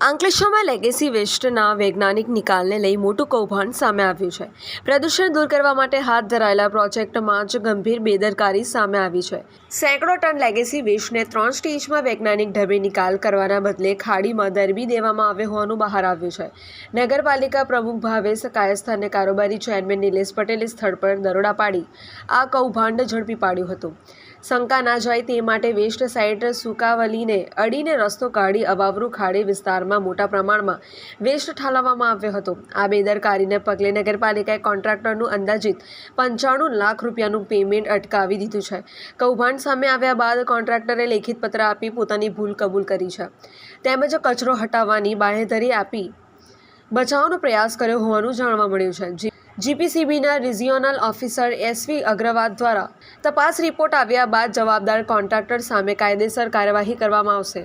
અંકલેશ્વરમાં લેગેસી વેસ્ટના વૈજ્ઞાનિક નિકાલને લઈ મોટું કૌભાંડ સામે આવ્યું છે. પ્રદૂષણ દૂર કરવા માટે હાથ ધરાયેલા પ્રોજેક્ટમાં જ ગંભીર બેદરકારી સામે આવી છે. સેંકડો ટન લેગેસી વેસ્ટને ત્રણ સ્ટેજમાં વૈજ્ઞાનિક ઢબે નિકાલ કરવાના બદલે ખાડીમાં દરબી દેવામાં આવ્યો હોવાનું બહાર આવ્યું છે. નગરપાલિકા પ્રમુખ ભાવેશ કાયસ્થાને કારોબારી ચેરમેન નિલેશ પટેલે સ્થળ પર દરોડા પાડી આ કૌભાંડ ઝડપી પાડ્યું હતું. શંકા ના જાય તે માટે વેસ્ટ સાઇડ સુકાવલીને અડીને રસ્તો કાઢી અવાવરૂ ખાડી વિસ્તારમાં મોટા પ્રમાણમાં વેસ્ટ ઠાલવવામાં આવ્યો હતો. આ બેદરકારીને પગલે નગરપાલિકાએ કોન્ટ્રાક્ટરનું અંદાજિત પંચાણું લાખ રૂપિયાનું પેમેન્ટ અટકાવી દીધું છે. કૌભાંડ સામે આવ્યા બાદ કોન્ટ્રાક્ટરે લેખિત પત્ર આપી પોતાની ભૂલ કબૂલ કરી છે. તેમજ કચરો હટાવવાની બાંહેધરી આપી બચાવનો પ્રયાસ કર્યો હોવાનું જાણવા મળ્યું છે. જી- જીપીસીબીના રિજિયોનલ ઓફિસર એસવી અગ્રવાલ દ્વારા તપાસ રિપોર્ટ આવ્યા બાદ જવાબદાર કોન્ટ્રાક્ટર સામે કાયદેસર કાર્યવાહી કરવામાં આવશે.